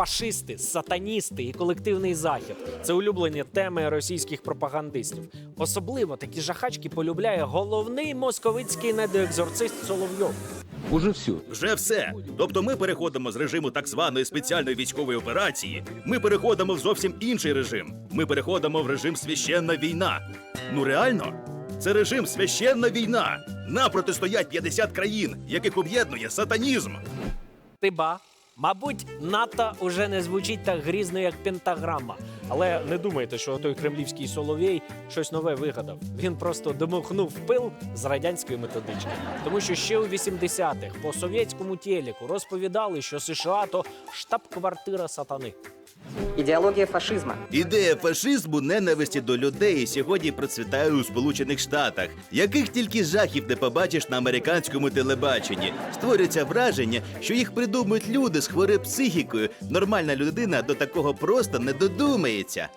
фашисти, сатаністи і колективний захід це улюблені теми російських пропагандистів. Особливо такі жахачки полюбляє головний московицький недоекзорцист Соловйов. Уже все. Вже все. Тобто ми переходимо з режиму так званої спеціальної військової операції. Ми переходимо в зовсім інший режим. Ми переходимо в режим священна війна. Ну реально, це режим священна війна. Нам протистоять 50 країн, яких об'єднує сатанізм. Тиба. Мабуть, НАТО уже не звучить так грізно, як пентаграма. Але не думайте, що той кремлівський соловей щось нове вигадав. Він просто домохнув пил з радянської методички. Тому що ще у 80-х по совєтському телеку розповідали, що США то штаб-квартира сатани. Идеология фашизма. Ідея фашизму ненависті до людей сьогодні процвітає у Сполучених Штатах, яких тільки жахів не побачиш на американському телебаченні. Створюється враження, що їх придумують люди з хворою психікою. Нормальна людина до такого просто не додумається.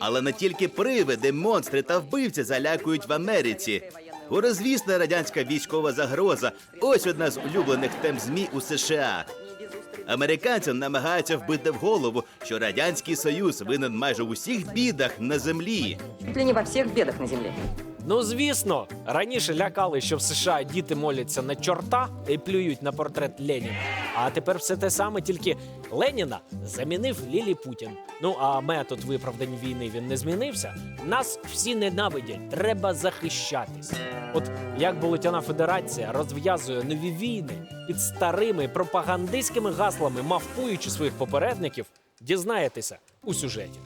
Але не тільки привиди, монстри та вбивці залякують в Америці. Горозвісна радянська військова загроза ось одна з улюблених тем ЗМІ у США. Американцям намагаються вбити в голову, що радянський союз винен майже в усіх бідах на землі. Чуть ли не во всіх бідах на земле. Ну звісно, раніше лякали, що в США діти моляться на чорта і плюють на портрет Леніна. А тепер все те саме, тільки Леніна замінив Лілі Путін. Ну а метод виправдань війни він не змінився. Нас всі ненавидять, треба захищатись. От як Болотяна Федерація розв'язує нові війни під старими пропагандистськими гаслами, мавпуючи своїх попередників, дізнаєтеся у сюжеті.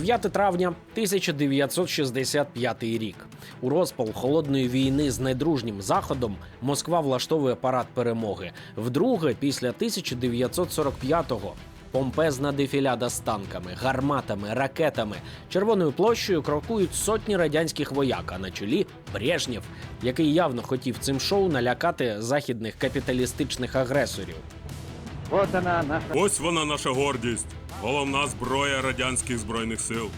9 травня 1965 рік. У розпал холодної війни з недружнім заходом Москва влаштовує парад перемоги. Вдруге, після 1945-го. Помпезна дефіляда з танками, гарматами, ракетами. Червоною площею крокують сотні радянських вояк, а на чолі Брежнєв, який явно хотів цим шоу налякати західних капіталістичних агресорів. Вот она, наша Ось вона наша гордість, головна зброя радянських збройних сил.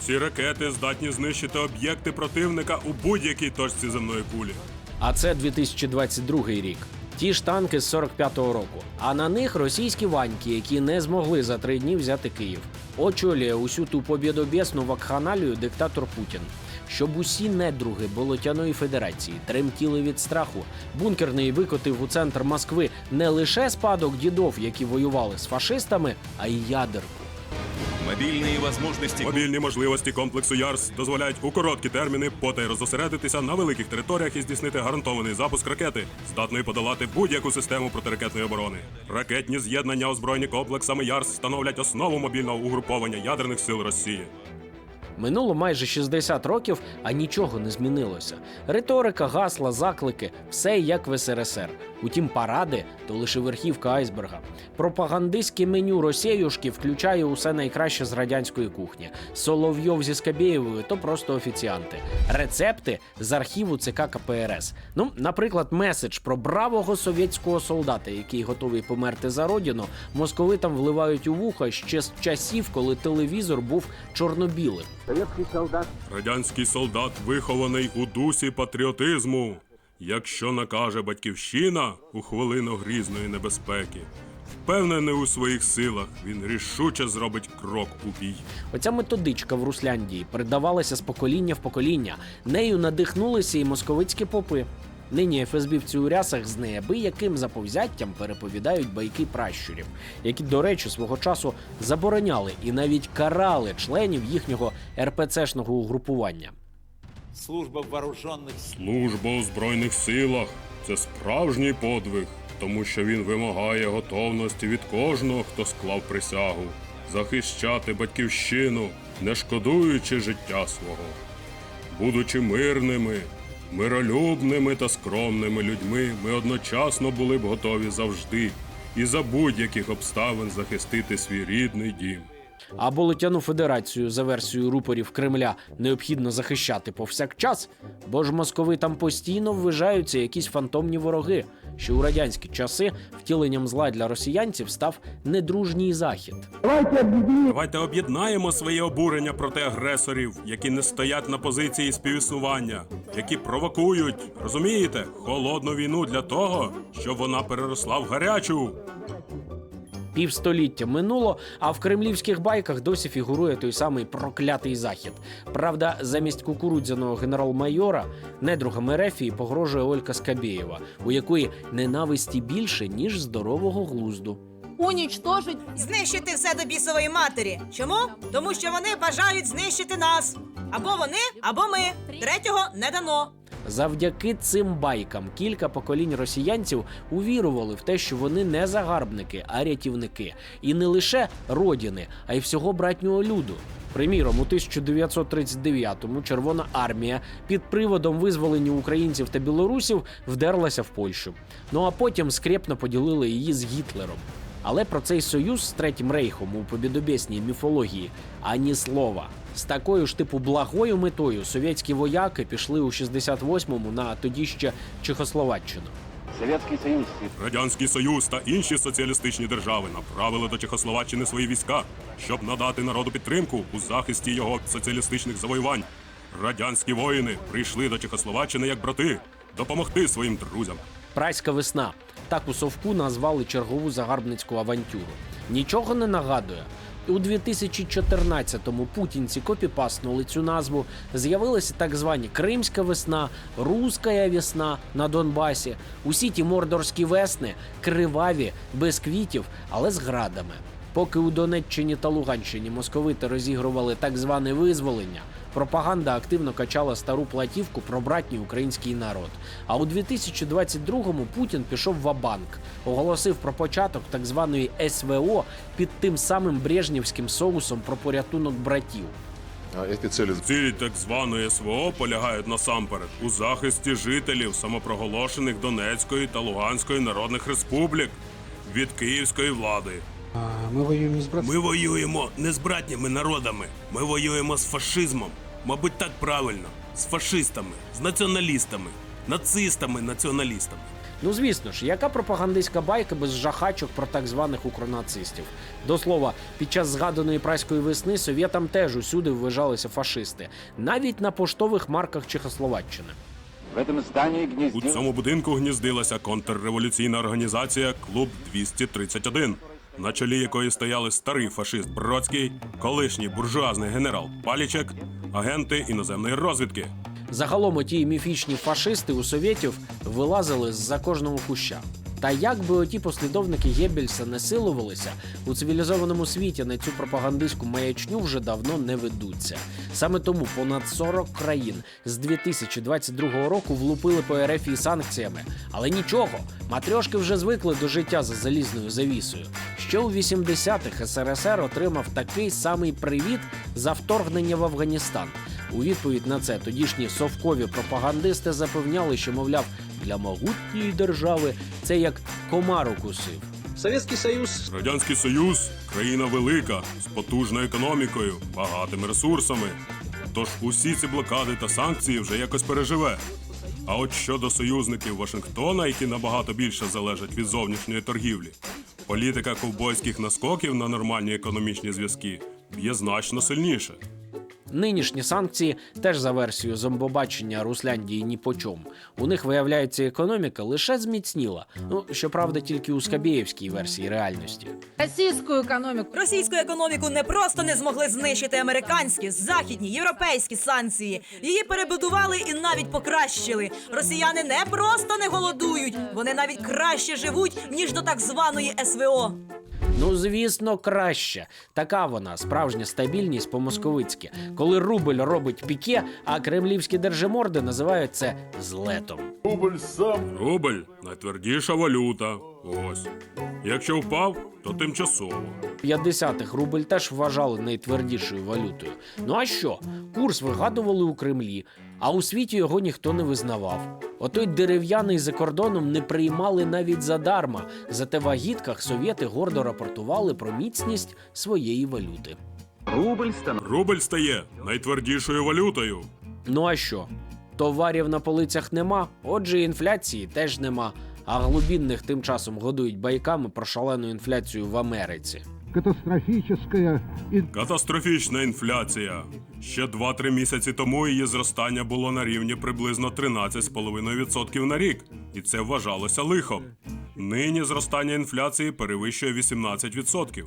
Ці ракети здатні знищити об'єкти противника у будь-якій точці земної кулі. А це 2022 рік. Ті ж танки з 45-го року. А на них російські ваньки, які не змогли за три дні взяти Київ. Очолює усю ту побєдобєсну вакханалію диктатор Путін. Щоб усі недруги Болотяної Федерації тремтіли від страху, бункерний викотив у центр Москви не лише спадок дідов, які воювали з фашистами, а й ядерку. Мобильные возможности Мобільні можливості комплексу ЯРС дозволяють у короткі терміни потай розосередитися на великих територіях і здійснити гарантований запуск ракети, здатної подолати будь-яку систему протиракетної оборони. Ракетні з'єднання озброєні комплексами ЯРС становлять основу мобільного угруповання ядерних сил Росії. Минуло майже 60 років, а нічого не змінилося. Риторика, гасла, заклики все як в СРСР. Утім, паради то лише верхівка айсберга. Пропагандистське меню Росіюшки включає усе найкраще з радянської кухні. Соловйов зі Скабєєвою то просто офіціанти. Рецепти з архіву ЦК КПРС. Ну, наприклад, меседж про бравого совєтського солдата, який готовий померти за родину, московитам вливають у вуха ще з часів, коли телевізор був чорно-білим. Радянський солдат вихований у дусі патріотизму. Якщо накаже батьківщина у хвилину грізної небезпеки, впевнений у своїх силах, він рішуче зробить крок у бій. Оця методичка в Русляндії передавалася з покоління в покоління. Нею надихнулися і московицькі попи. Нині ФСБівці у рясах з неабияким заповзяттям переповідають байки пращурів, які, до речі, свого часу забороняли і навіть карали членів їхнього РПЦшного угрупування. Служба в вооруженных Служба у Збройних силах це справжній подвиг, тому що він вимагає готовності від кожного, хто склав присягу, захищати батьківщину, не шкодуючи життя свого. Будучи мирними, миролюбними та скромними людьми, ми одночасно були б готові завжди і за будь-яких обставин захистити свій рідний дім. А болотяну федерацію за версією рупорів Кремля необхідно захищати повсякчас, бо ж московитам постійно ввижаються якісь фантомні вороги, що у радянські часи втіленням зла для росіянців став недружній захід. Давайте об'єднаємо своє обурення проти агресорів, які не стоять на позиції співіснування, які провокують, розумієте, холодну війну для того, щоб вона переросла в гарячу. Півстоліття минуло, а в кремлівських байках досі фігурує той самий проклятий захід. Правда, замість кукурудзяного генерал-майора недругам Ерефії погрожує Олька Скабєєва, у якої ненависті більше ніж здорового глузду. уничтожить Знищити все до бісової матері. Чому? Тому що вони бажають знищити нас. Або вони, або ми. Третього не дано. Завдяки цим байкам кілька поколінь росіянців увірували в те, що вони не загарбники, а рятівники, і не лише родини, а й всього братнього люду. Приміром, у 1939-му Червона армія під приводом визволення українців та білорусів вдерлася в Польщу. Ну а потім скрепно поділили її з Гітлером. Але про цей союз з третім рейхом у побідобєсній міфології ані слова. З такою ж типу благою метою совєтські вояки пішли у 68-му на тоді ще Чехословаччину. Радянський Союз та інші соціалістичні держави направили до Чехословаччини свої війська, щоб надати народу підтримку у захисті його соціалістичних завоювань. Радянські воїни прийшли до Чехословаччини як брати допомогти своїм друзям. Праська весна. Так у Совку назвали чергову загарбницьку авантюру. Нічого не нагадує. У 2014-му путінці копіпаснули цю назву. З'явилася так звані Кримська весна, Руська весна на Донбасі. Усі ті мордорські весни криваві, без квітів, але з градами. Поки у Донеччині та Луганщині московити розігрували так зване визволення, пропаганда активно качала стару платівку про братній український народ. А у 2022-му Путін пішов в банк оголосив про початок так званої СВО під тим самим брежнівським соусом про порятунок братів. Цели Цілі так званої СВО полягають насамперед у захисті жителів самопроголошених Донецької та Луганської народних республік від київської влади. Ми воюємо з братством. Ми воюємо не з братніми народами, ми воюємо з фашизмом. Мабуть, так правильно, з фашистами, з націоналістами, нацистами, націоналістами. Ну звісно ж, яка пропагандистська байка без жахачок про так званих укронацистів? До слова, під час згаданої праської весни совєтам теж усюди вважалися фашисти, навіть на поштових марках Чехословаччини. В этом здании У цьому будинку гніздилася контрреволюційна організація Клуб 231, на чолі якої стояли старий фашист Бродський, колишній буржуазний генерал Палічек, агенти іноземної розвідки. Загалом оті міфічні фашисти у совєтів вилазили з-за кожного куща. Та як би оті послідовники Геббельса не силувалися, у цивілізованому світі на цю пропагандистську маячню вже давно не ведуться. Саме тому понад 40 країн з 2022 року влупили по РФ і санкціями. Але нічого, матрьошки вже звикли до життя за залізною завісою. Ще у 80-х СРСР отримав такий самий привіт за вторгнення в Афганістан. У відповідь на це тодішні совкові пропагандисти запевняли, що, мовляв, для могутньої держави це як комар укусив. Советский Союз Радянський Союз країна велика, з потужною економікою, багатими ресурсами. Тож усі ці блокади та санкції вже якось переживе. А от щодо союзників Вашингтона, які набагато більше залежать від зовнішньої торгівлі, політика ковбойських наскоків на нормальні економічні зв'язки б'є значно сильніше. Нинішні санкції теж за версією зомбобачення Русляндії ні по чому. У них виявляється економіка лише зміцніла. Ну щоправда, тільки у Скабєєвській версії реальності. российскую экономику. Російську економіку не просто не змогли знищити американські, західні, європейські санкції. Її перебудували і навіть покращили. Росіяни не просто не голодують, вони навіть краще живуть ніж до так званої СВО. Ну, звісно, краще. Така вона справжня стабільність по-московицьки, коли рубль робить піке, а кремлівські держиморди називають це злетом. Рубль найтвердіша валюта. Ось. Якщо впав, то тимчасово. 50-х рубль теж вважали найтвердішою валютою. Ну а що? Курс вигадували у Кремлі, а у світі його ніхто не визнавав. Отой дерев'яний за кордоном не приймали навіть задарма. Зате в агітках совєти гордо рапортували про міцність своєї валюти. рубль становится Рубль стає найтвердішою валютою. Ну а що? Товарів на полицях нема, отже, інфляції теж нема. а глубінних тим часом годують байками про шалену інфляцію в Америці. Катастрофическая и Катастрофічна інфляція. Ще 2-3 місяці тому її зростання було на рівні приблизно 13,5% на рік, і це вважалося лихом. Нині зростання інфляції перевищує 18%.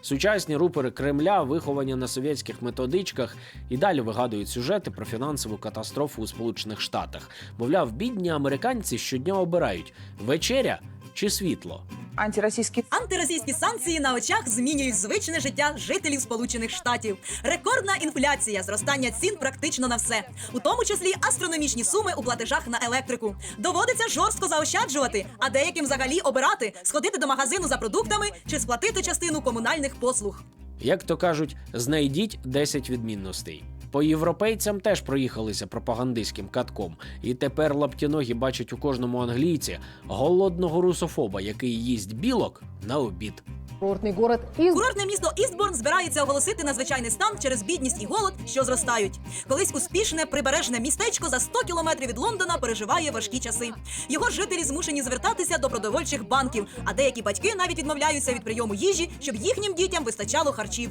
Сучасні рупори Кремля, виховані на совєтських методичках, і далі вигадують сюжети про фінансову катастрофу у Сполучених Штатах. Мовляв, бідні американці щодня обирають вечеря чи світло. Антироссийский Антиросійські санкції на очах змінюють звичне життя жителів Сполучених Штатів. Рекордна інфляція, зростання цін практично на все, у тому числі астрономічні суми у платежах на електрику. Доводиться жорстко заощаджувати, а деяким взагалі обирати сходити до магазину за продуктами чи сплатити частину комунальних послуг. Як то кажуть, знайдіть 10 відмінностей. По європейцям теж проїхалися пропагандистським катком, і тепер лаптіногі бачать у кожному англійці голодного русофоба, який їсть білок на обід. курортный город из Курортне місто Істборн збирається оголосити надзвичайний стан через бідність і голод, що зростають. Колись успішне прибережне містечко за 100 кілометрів від Лондона переживає важкі часи. Його жителі змушені звертатися до продовольчих банків, а деякі батьки навіть відмовляються від прийому їжі, щоб їхнім дітям вистачало харчів.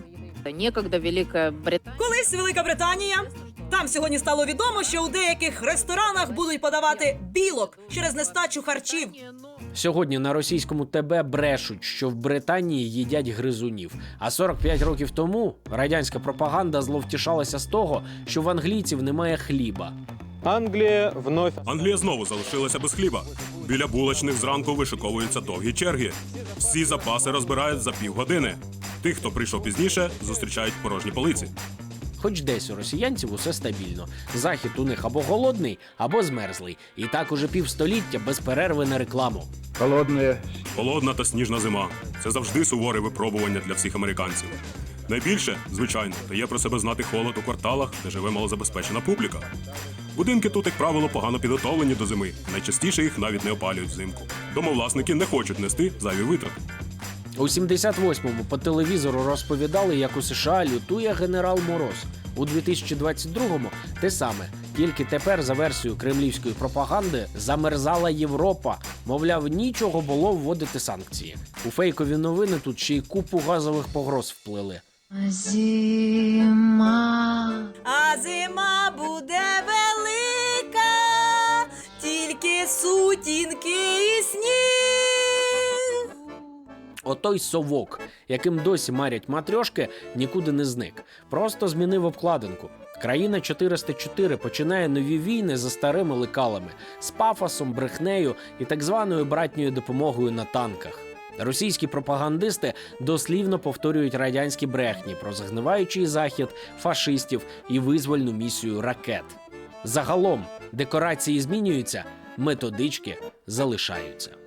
Некогда Великая Британия. Колись Велика Британія. Там сьогодні стало відомо, що у деяких ресторанах будуть подавати білок через нестачу харчів. Сьогодні на російському ТБ брешуть, що в Британії їдять гризунів. А 45 років тому радянська пропаганда зловтішалася з того, що в англійців немає хліба. Англия вновь Англія знову залишилася без хліба. Біля булочних зранку вишиковуються довгі черги. Всі запаси розбирають за півгодини. Тих, хто прийшов пізніше, зустрічають порожні полиці. Хоч десь у росіянців усе стабільно. Захід у них або голодний, або змерзлий. І так уже півстоліття без перерви на рекламу. холодная Холодна та сніжна зима це завжди суворе випробування для всіх американців. Найбільше, звичайно, дає про себе знати холод у кварталах, де живе малозабезпечена публіка. Будинки тут, як правило, погано підготовлені до зими. Найчастіше їх навіть не опалюють взимку. Домовласники не хочуть нести зайві витрати. У 78-му по телевізору розповідали, як у США лютує генерал Мороз. У 2022-му те саме. Тільки тепер, за версією кремлівської пропаганди, замерзала Європа. Мовляв, нічого було вводити санкції. У фейкові новини тут ще й купу газових погроз вплили. А зима буде велика, тільки сутінки і сніг. Отой совок, яким досі марять матрьошки, нікуди не зник. Просто змінив обкладинку. Країна 404 починає нові війни за старими лекалами з пафосом, брехнею і так званою братньою допомогою на танках. Російські пропагандисти дослівно повторюють радянські брехні про загниваючий захід, фашистів і визвольну місію ракет. Загалом декорації змінюються, методички залишаються.